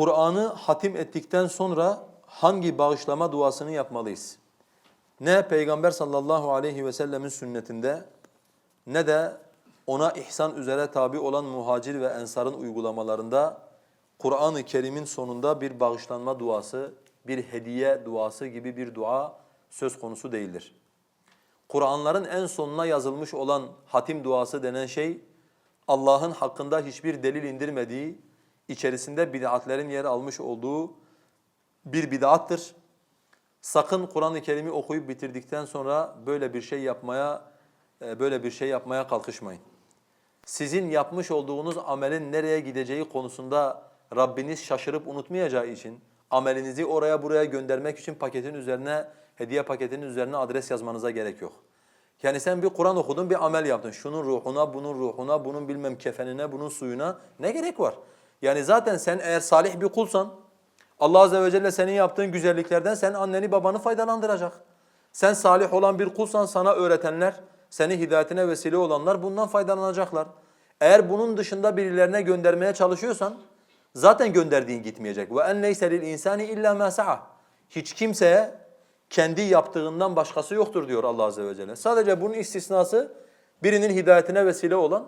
Kur'an'ı hatim ettikten sonra hangi bağışlama duasını yapmalıyız? Ne Peygamber sallallahu aleyhi ve sellemin sünnetinde ne de ona ihsan üzere tabi olan muhacir ve ensarın uygulamalarında Kur'an-ı Kerim'in sonunda bir bağışlanma duası, bir hediye duası gibi bir dua söz konusu değildir. Kur'anların en sonuna yazılmış olan hatim duası denen şey Allah'ın hakkında hiçbir delil indirmediği, içerisinde bid'atlerin yer almış olduğu bir bid'attır. Sakın Kur'an-ı Kerim'i okuyup bitirdikten sonra böyle bir şey yapmaya e, böyle bir şey yapmaya kalkışmayın. Sizin yapmış olduğunuz amelin nereye gideceği konusunda Rabbiniz şaşırıp unutmayacağı için amelinizi oraya buraya göndermek için paketin üzerine hediye paketinin üzerine adres yazmanıza gerek yok. Yani sen bir Kur'an okudun, bir amel yaptın. Şunun ruhuna, bunun ruhuna, bunun bilmem kefenine, bunun suyuna ne gerek var? Yani zaten sen eğer salih bir kulsan, Allah Azze ve Celle senin yaptığın güzelliklerden sen anneni babanı faydalandıracak. Sen salih olan bir kulsan sana öğretenler, seni hidayetine vesile olanlar bundan faydalanacaklar. Eğer bunun dışında birilerine göndermeye çalışıyorsan zaten gönderdiğin gitmeyecek. Ve en leyse lil insani illa ma. Hiç kimseye kendi yaptığından başkası yoktur diyor Allah Azze ve Celle. Sadece bunun istisnası birinin hidayetine vesile olan,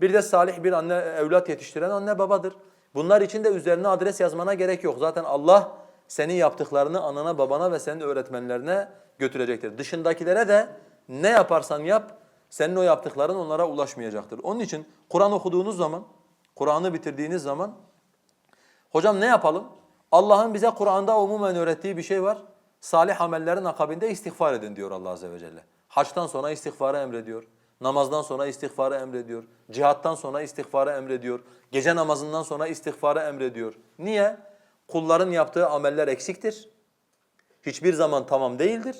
bir de salih bir anne evlat yetiştiren anne babadır. Bunlar için de üzerine adres yazmana gerek yok. Zaten Allah senin yaptıklarını anana, babana ve senin öğretmenlerine götürecektir. Dışındakilere de ne yaparsan yap, senin o yaptıkların onlara ulaşmayacaktır. Onun için Kur'an okuduğunuz zaman, Kur'an'ı bitirdiğiniz zaman Hocam ne yapalım? Allah'ın bize Kur'an'da umumen öğrettiği bir şey var. Salih amellerin akabinde istiğfar edin diyor Allah Azze ve Celle. Haçtan sonra istiğfarı emrediyor. Namazdan sonra istiğfarı emrediyor. Cihattan sonra istiğfarı emrediyor. Gece namazından sonra istiğfarı emrediyor. Niye? Kulların yaptığı ameller eksiktir. Hiçbir zaman tamam değildir.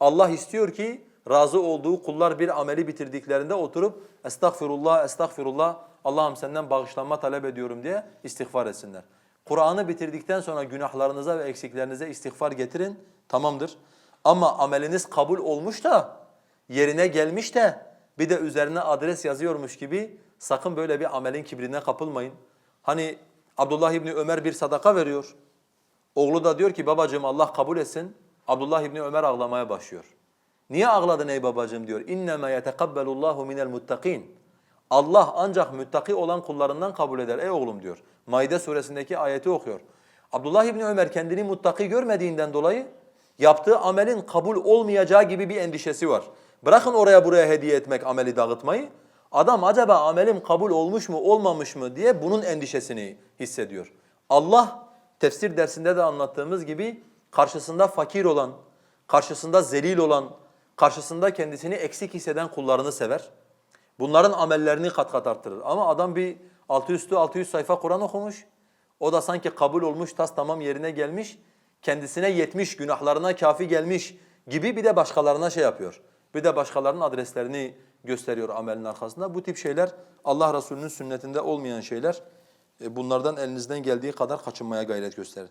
Allah istiyor ki razı olduğu kullar bir ameli bitirdiklerinde oturup estağfirullah, estağfirullah, Allah'ım senden bağışlanma talep ediyorum diye istiğfar etsinler. Kur'an'ı bitirdikten sonra günahlarınıza ve eksiklerinize istiğfar getirin, tamamdır. Ama ameliniz kabul olmuş da, yerine gelmiş de bir de üzerine adres yazıyormuş gibi sakın böyle bir amelin kibrine kapılmayın. Hani Abdullah İbni Ömer bir sadaka veriyor. Oğlu da diyor ki babacığım Allah kabul etsin. Abdullah İbni Ömer ağlamaya başlıyor. Niye ağladın ey babacığım diyor. İnnemâ yetekabbelullâhu minel muttakin. Allah ancak müttaki olan kullarından kabul eder ey oğlum diyor. Maide suresindeki ayeti okuyor. Abdullah İbni Ömer kendini muttaki görmediğinden dolayı yaptığı amelin kabul olmayacağı gibi bir endişesi var. Bırakın oraya buraya hediye etmek, ameli dağıtmayı. Adam acaba amelim kabul olmuş mu, olmamış mı diye bunun endişesini hissediyor. Allah tefsir dersinde de anlattığımız gibi karşısında fakir olan, karşısında zelil olan, karşısında kendisini eksik hisseden kullarını sever. Bunların amellerini kat kat arttırır. Ama adam bir altı üstü 600 sayfa Kur'an okumuş. O da sanki kabul olmuş, tas tamam yerine gelmiş. Kendisine yetmiş, günahlarına kafi gelmiş gibi bir de başkalarına şey yapıyor. Bir de başkalarının adreslerini gösteriyor amelin arkasında. Bu tip şeyler Allah Resulü'nün sünnetinde olmayan şeyler. E, Bunlardan elinizden geldiği kadar kaçınmaya gayret gösterin.